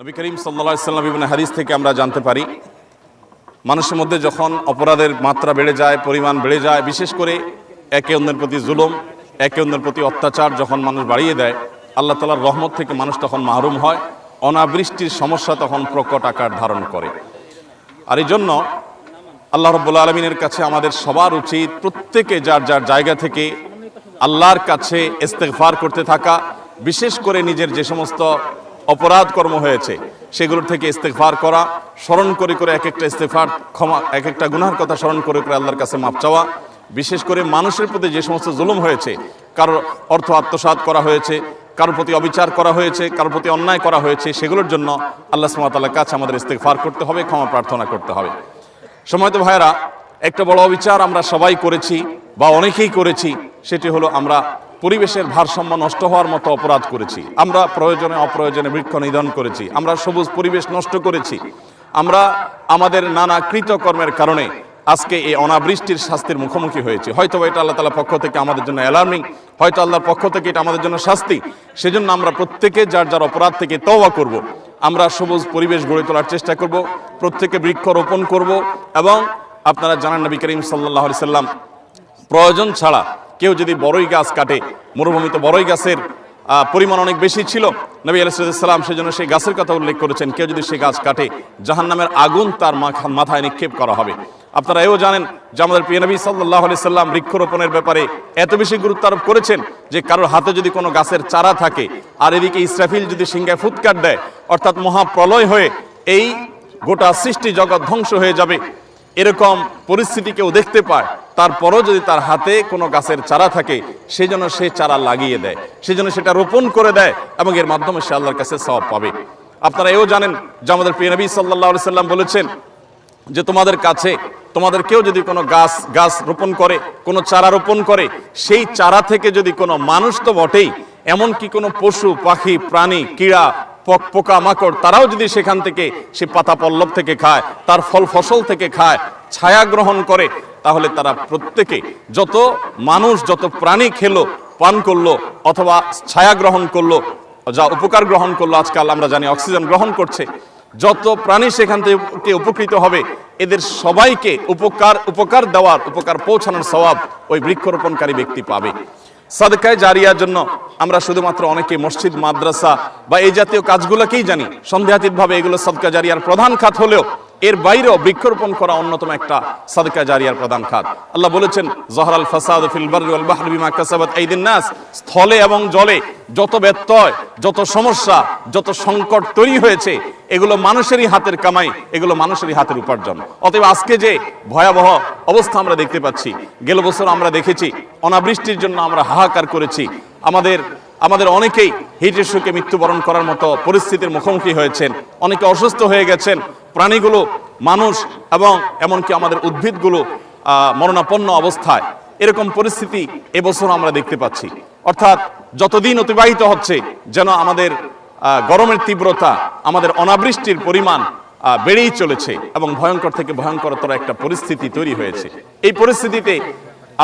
নবী করিম সাল্লা সাল্লাম বিভিন্ন হাদিস থেকে আমরা জানতে পারি, মানুষের মধ্যে যখন অপরাধের মাত্রা বেড়ে যায়, পরিমাণ বেড়ে যায়, বিশেষ করে একে অন্যের প্রতি জুলুম, একে অন্যের প্রতি অত্যাচার যখন মানুষ বাড়িয়ে দেয়, আল্লাহ তালার রহমত থেকে মানুষ তখন মাহরুম হয়, অনাবৃষ্টির সমস্যা তখন প্রকট আকার ধারণ করে। আর এই জন্য আল্লাহ রব্বুল আলমিনের কাছে আমাদের সবার উচিত প্রত্যেকে যার যার জায়গা থেকে আল্লাহর কাছে ইস্তেগফার করতে থাকা, বিশেষ করে নিজের যে সমস্ত অপরাধ কর্ম হয়েছে। সেগুলোর থেকে ইস্তেগফার করা, স্মরণ করে করে এক একটা ইস্তেফার ক্ষমা এক একটা গুনার কথা স্মরণ করে করে আল্লাহর কাছে মাপ চাওয়া। বিশেষ করে মানুষের প্রতি যে সমস্ত জুলুম হয়েছে, কারোর অর্থ আত্মসাৎ করা হয়েছে, কারোর প্রতি অবিচার করা হয়েছে, কারোর প্রতি অন্যায় করা হয়েছে, সেগুলোর জন্য আল্লাহ সুমাতাল্লাহ কাছে আমাদের ইস্তেগফার করতে হবে, ক্ষমা প্রার্থনা করতে হবে। সময় তো ভাইরা একটা বড় অবিচার আমরা সবাই করেছি বা অনেকেই করেছি, সেটি হলো আমরা পরিবেশের ভারসাম্য নষ্ট হওয়ার মতো অপরাধ করেছি। আমরা প্রয়োজনে অপ্রয়োজনে বৃক্ষ নিধন করেছি। আমরা সবুজ পরিবেশ নষ্ট করেছি। আমরা আমাদের নানা কৃতকর্মের কারণে আজকে এই অনাবৃষ্টির শাস্তির মুখোমুখি হয়েছে। হয়তো এটা আল্লাহ তালার পক্ষ থেকে আমাদের জন্য অ্যালার্মিং হয়তো আল্লাহর পক্ষ থেকে এটা আমাদের জন্য শাস্তি। সেজন্য আমরা প্রত্যেকে যার যার অপরাধ থেকে তওয়া করব। আমরা সবুজ পরিবেশ গড়ে তোলার চেষ্টা করব, প্রত্যেকে বৃক্ষ রোপণ করব এবং আপনারা জানান নবী করিম সাল্লাহ সাল্লাম প্রয়োজন ছাড়া কেউ যদি বড়ই গাছ কাটে মরুভূমিতে বড়ই গাছের পরিমাণ অনেক বেশি ছিল। নবী আলাইসাল্লাম সেজন্য সেই গাছের কথা উল্লেখ করেছেন, কেউ যদি সেই গাছ কাটে জাহান নামের আগুন তার মাথা- মাথায় নিক্ষেপ করা হবে। আপনারা এও জানেন যে আমাদের প্রিয় নবী সাল্লাহ আলি সাল্লাম বৃক্ষরোপণের ব্যাপারে এত বেশি গুরুত্ব আরোপ করেছেন যে কারোর হাতে যদি কোনো গাছের চারা থাকে, আর এদিকে ইসরাফিল যদি সিংহায় ফুৎকার দেয়, অর্থাৎ মহাপ্রলয় হয়ে এই গোটা সৃষ্টি জগৎ ধ্বংস হয়ে যাবে। এরকম পরিস্থিতি কেউ দেখতে পায়, তারপরও যদি তার হাতে কোনো গাছের চারা থাকে, সেই জন্য সে চারা লাগিয়ে দেয়, সেই জন্য সেটা রোপণ করে দেয় এবং এর মাধ্যমে সে আল্লাহর কাছে সব পাবে। আপনারা এও জানেন যে আমাদের প্রিয় নবী সাল্লাহ আলি সাল্লাম বলেছেন যে তোমাদের কাছে, তোমাদের কেউ যদি কোনো গাছ গাছ রোপণ করে, কোনো চারা রোপণ করে, সেই চারা থেকে যদি কোনো মানুষ তো বটেই, এমনকি কোনো পশু, পাখি, প্রাণী, কীড়া পক- মাকড় তারাও যদি সেখান থেকে সে পাতা পল্লব থেকে খায়, তার ফল ফসল থেকে খায়, ছায়া গ্রহণ করে, তাহলে তারা প্রত্যেকে যত মানুষ, যত প্রাণী খেলো, পান করল, অথবা ছায়া গ্রহণ করল, যা উপকার গ্রহণ করল, আজকাল আমরা জানি অক্সিজেন গ্রহণ করছে, যত প্রাণী সেখান থেকে উপকৃত হবে, এদের সবাইকে উপকার উপকার দেওয়ার, উপকার পৌঁছানোর স্বভাব ওই বৃক্ষরোপণকারী ব্যক্তি পাবে। সাদকায় জারিয়ার জন্য আমরা শুধুমাত্র অনেকে মসজিদ, মাদ্রাসা বা এই জাতীয় কাজগুলোকেই জানি। সন্দেহাতীতভাবে এগুলো সদকা জারিয়ার প্রধান খাত হলেও এর বাইরেও বৃক্ষরোপণ করা অন্যতম একটা সাদকা জারিয়ার প্রধান খাত। আল্লাহ বলেছেন, জহরাল ফাসাদ ফিল নাস। স্থলে এবং জলে যত ব্যত্যয়, যত সমস্যা, যত সংকট তৈরি হয়েছে, এগুলো মানুষেরই হাতের কামাই, এগুলো মানুষেরই হাতের উপার্জন। অতএব আজকে যে ভয়াবহ অবস্থা আমরা দেখতে পাচ্ছি, গেল বছর আমরা দেখেছি, অনাবৃষ্টির জন্য আমরা হাহাকার করেছি। আমাদের আমাদের অনেকেই হিট ইস্যুকে মৃত্যুবরণ করার মতো পরিস্থিতির মুখোমুখি হয়েছেন, অনেকে অসুস্থ হয়ে গেছেন প্রাণীগুলো, মানুষ এবং এমনকি আমাদের উদ্ভিদগুলো মরণাপন্ন অবস্থায়। এরকম পরিস্থিতি এবছর আমরা দেখতে পাচ্ছি। অর্থাৎ যতদিন অতিবাহিত হচ্ছে, যেন আমাদের গরমের তীব্রতা, আমাদের অনাবৃষ্টির পরিমাণ বেড়েই চলেছে এবং ভয়ঙ্কর থেকে ভয়ঙ্করতর একটা পরিস্থিতি তৈরি হয়েছে। এই পরিস্থিতিতে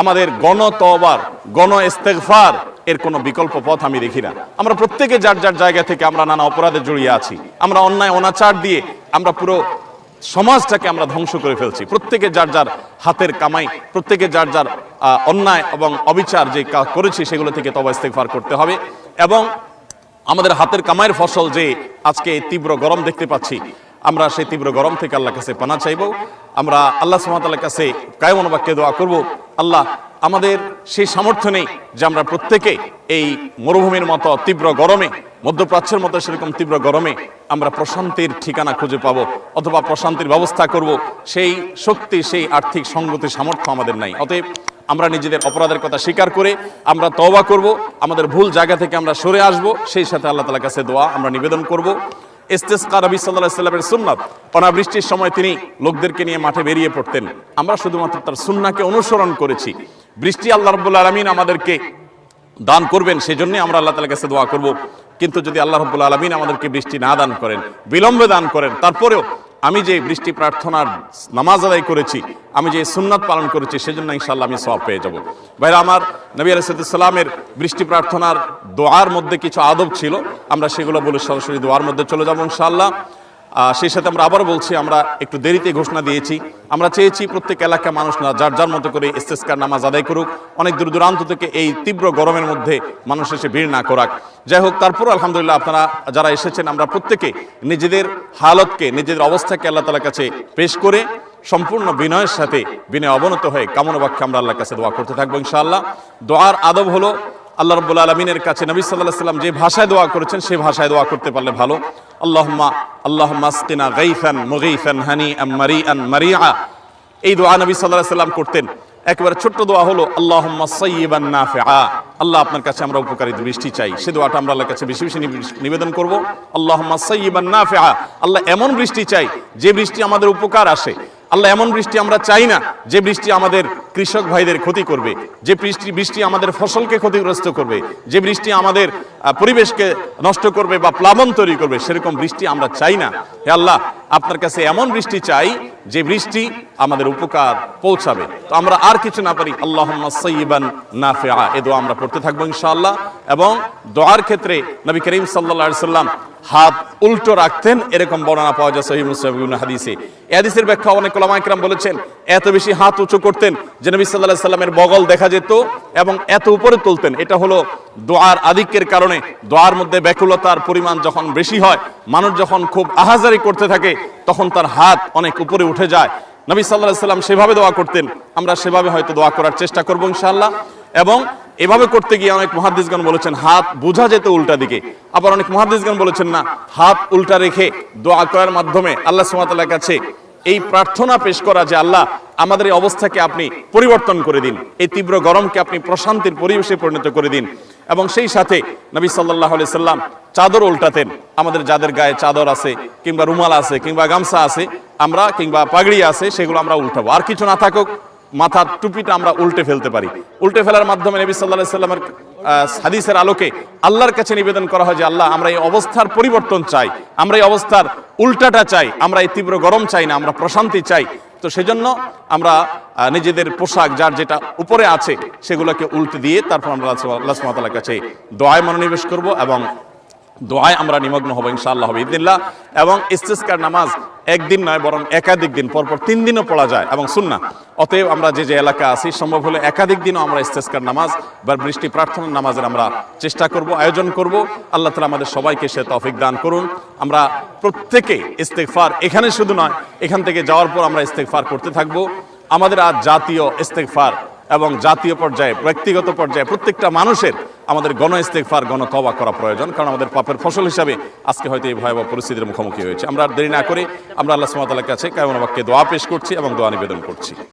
আমাদের গণ তওবার গণ ইস্তেগফার এর কোনো বিকল্প পথ আমি দেখি না। আমরা প্রত্যেকে যার যার জায়গা থেকে আমরা নানা অপরাধে জড়িয়ে আছি। আমরা অন্যায়, অনাচার দিয়ে আমরা পুরো সমাজটাকে আমরা ধ্বংস করে ফেলছি। প্রত্যেকে যার যার হাতের কামাই, প্রত্যেকে যার যার অন্যায় এবং অবিচার যে কা- করেছি সেগুলো থেকে তবা ইস্তেগফার করতে হবে এবং আমাদের হাতের কামাইয়ের ফসল যে আজকে তীব্র গরম দেখতে পাচ্ছি, আমরা সেই তীব্র গরম থেকে আল্লাহ কাছে পানা চাইব। আমরা আল্লাহ সুমাতাল্লাহ কাছে কায়মন বাক্যে দোয়া করব। আল্লাহ আমাদের সেই সামর্থ্য নেই যে আমরা প্রত্যেকে এই মরুভূমির মতো তীব্র গরমে, মধ্যপ্রাচ্যের মতো সেরকম তীব্র গরমে আমরা প্রশান্তির ঠিকানা খুঁজে পাব অথবা প্রশান্তির ব্যবস্থা করব। সেই শক্তি, সেই আর্থিক সঙ্গতি সামর্থ্য আমাদের নাই। অতএব আমরা নিজেদের অপরাধের কথা স্বীকার করে আমরা তওবা করব, আমাদের ভুল জায়গা থেকে আমরা সরে আসব, সেই সাথে আল্লাহ তালার কাছে দোয়া আমরা নিবেদন করব। ইস্তেসকা নবী সাল্লাহ সাল্লামের সুন্নাত। অনাবৃষ্টির সময় তিনি লোকদেরকে নিয়ে মাঠে বেরিয়ে পড়তেন। আমরা শুধুমাত্র তার সুন্নাকে অনুসরণ করেছি। বৃষ্টি আল্লাহ রব্বুল আলমিন আমাদেরকে দান করবেন সেই জন্যই আমরা আল্লাহ তালার কাছে দোয়া করব। কিন্তু যদি আল্লাহ রব্বুল আলমিন আমাদেরকে বৃষ্টি না দান করেন, বিলম্বে দান করেন, তারপরেও আমি যে বৃষ্টি প্রার্থনার নামাজ আদায় করেছি, আমি যে সুন্নাত পালন করেছি, সেজন্য ইনশাল্লাহ আমি সব পেয়ে যাব। ভাইরা, আমার নবী আলাইসালামের বৃষ্টি প্রার্থনার দোয়ার মধ্যে কিছু আদব ছিল, আমরা সেগুলো বলে সরাসরি দোয়ার মধ্যে চলে যাব ইনশাল্লাহ সেই সাথে আমরা আবার বলছি, আমরা একটু দেরিতে ঘোষণা দিয়েছি। আমরা চেয়েছি প্রত্যেক এলাকা মানুষ না, যার যার মতো করে ইস্তেস্কার নামাজ আদায় করুক। অনেক দূর দূরান্ত থেকে এই তীব্র গরমের মধ্যে মানুষ এসে ভিড় না করাক। যাই হোক তারপর আলহামদুলিল্লাহ আপনারা যারা এসেছেন, আমরা প্রত্যেকে নিজেদের হালতকে, নিজেদের অবস্থাকে আল্লাহ তালার কাছে পেশ করে সম্পূর্ণ বিনয়ের সাথে, বিনয় অবনত হয়ে কামনা বাক্যে আমরা আল্লাহর কাছে দোয়া করতে থাকব ইনশাআল্লাহ। দোয়ার আদব হলো আল্লাহ রব্বুল আলমিনের কাছে নবী সাল্লাহ সাল্লাম যে ভাষায় দোয়া করেছেন সেই ভাষায় দোয়া করতে পারলে ভালো। আল্লাহম্মা আসকিনা গাইফান মুগাইফান হানি আম মারিআন মারিআ এই দোয়া নবী সাল্লাহ সাল্লাম করতেন। একেবারে ছোট্ট দোয়া হলো, আল্লাহম্মা সাইয়্যিবান নাফিআ। আল্লাহ আপনার কাছে আমরা উপকারী বৃষ্টি চাই। সে দোয়াটা আমরা আল্লাহর কাছে বেশি বেশি নিবে- নিবেদন করব। আল্লাহম্মা সাইয়্যিবান নাফিআ। আল্লাহ এমন বৃষ্টি চাই, যে বৃষ্টি আমাদের উপকার আসে। আল্লাহ এমন বৃষ্টি আমরা চাই না। যে বৃষ্টি আমাদের কৃষক ভাইদের ক্ষতি করবে, যে বৃষ্টি বৃষ্টি আমাদের ফসলকে ক্ষতিগ্রস্ত করবে, যে বৃষ্টি আমাদের পরিবেশকে নষ্ট করবে বা প্লাবন তৈরি করবে, সেরকম বৃষ্টি আমরা চাই না। হে আল্লাহ, আপনার কাছে এমন বৃষ্টি চাই যে বৃষ্টি আমাদের উপকার পৌঁছাবে। তো আমরা আর কিছু না পারি। আল্লাহ সৈবান নাফিআ। এ দোয়া আমরা পড়তে থাকব ইনশাআল্লাহ। এবং দোয়ার ক্ষেত্রে নবী করিম সাল্লাল্লাহু সাল্লাম হাত উল্টো রাখতেন, এরকম বর্ণনা পাওয়া যায় মুসলিম হাদিসে। এই হাদিসের ব্যাখ্যা অনেক ওলামা ইকরাম বলেছেন এত বেশি হাত উঁচু করতেন যে নবী আলাইহি সাল্লামের বগল দেখা যেত এবং এত উপরে তুলতেন। এটা হলো দোয়ার আধিক্যের কারণে। দোয়ার মধ্যে ব্যাকুলতার পরিমাণ যখন বেশি হয়, মানুষ যখন খুব আহাজারি করতে থাকে, তখন তার হাত অনেক উপরে উঠে যায়। নবী আলাইহি সাল্লাম সেভাবে দোয়া করতেন। আমরা সেভাবে হয়তো দোয়া করার চেষ্টা করব ইনশাআল্লাহ। এবং এভাবে করতে গিয়ে অনেক মহাদিসগণ বলেছেন, হাত বোঝা যেত উল্টা দিকে। আবার অনেক মহাদিসগণ বলেছেন, না, হাত উল্টা রেখে দোয়া করার মাধ্যমে আল্লাহ সুমাতার কাছে এই প্রার্থনা পেশ করা যে আল্লাহ, আমাদের এই অবস্থাকে আপনি পরিবর্তন করে দিন। এই তীব্র গরমকে আপনি প্রশান্তির পরিবেশে পরিণত করে দিন। এবং সেই সাথে নবী সাল্লাহ আলি সাল্লাম চাদর উল্টাতেন। আমাদের যাদের গায়ে চাদর আছে, কিংবা রুমাল আছে, কিংবা গামছা আছে, আমরা কিংবা পাগড়ি আছে, সেগুলো আমরা উল্টাবো। আর কিছু না থাকুক, মাথার টুপিটা আমরা উল্টে ফেলতে পারি। উল্টে ফেলার মাধ্যমে নবী সাল্লাহ সাল্লামের হাদিসের আলোকে আল্লাহর কাছে নিবেদন করা হয় যে আল্লাহ, আমরা এই অবস্থার পরিবর্তন চাই, আমরা এই অবস্থার উল্টাটা চাই, আমরা এই তীব্র গরম চাই না, আমরা প্রশান্তি চাই। তো সেজন্য আমরা নিজেদের পোশাক, যার যেটা উপরে আছে, সেগুলোকে উল্টে দিয়ে তারপর আমরা আল্লাহ সুমাতালার কাছে দোয়ায় মনোনিবেশ করব এবং দোয়ায় আমরা নিমগ্ন হব, ইনশাআল্লাহ হবে ইদিল্লাহ এবং ইস্তিস্কার নামাজ একদিন নয়, বরং একাধিক দিন, পরপর তিন দিনও পড়া যায় এবং সুন্না অতএব আমরা যে যে এলাকা আছি, সম্ভব হলে একাধিক দিনও আমরা ইস্তেস্কার নামাজ বা বৃষ্টি প্রার্থনার নামাজের আমরা চেষ্টা করব, আয়োজন করব। আল্লাহ তালা আমাদের সবাইকে সে তৌফিক দান করুন। আমরা প্রত্যেকে ইস্তেকফার এখানে শুধু নয়, এখান থেকে যাওয়ার পর আমরা ইস্তেকফার করতে থাকব। আমাদের আজ জাতীয় ইস্তেকফার এবং জাতীয় পর্যায়ে, ব্যক্তিগত পর্যায়ে প্রত্যেকটা মানুষের আমাদের গণ ইস্তেকফার গণ তবা করা প্রয়োজন, কারণ আমাদের পাপের ফসল হিসাবে আজকে হয়তো এই ভয়াবহ পরিস্থিতির মুখোমুখি হয়েছে। আমরা আর দেরি না করে আমরা আল্লাহ সুমাতার কাছে কেমন বাক্যে দোয়া পেশ করছি এবং দোয়া নিবেদন করছি।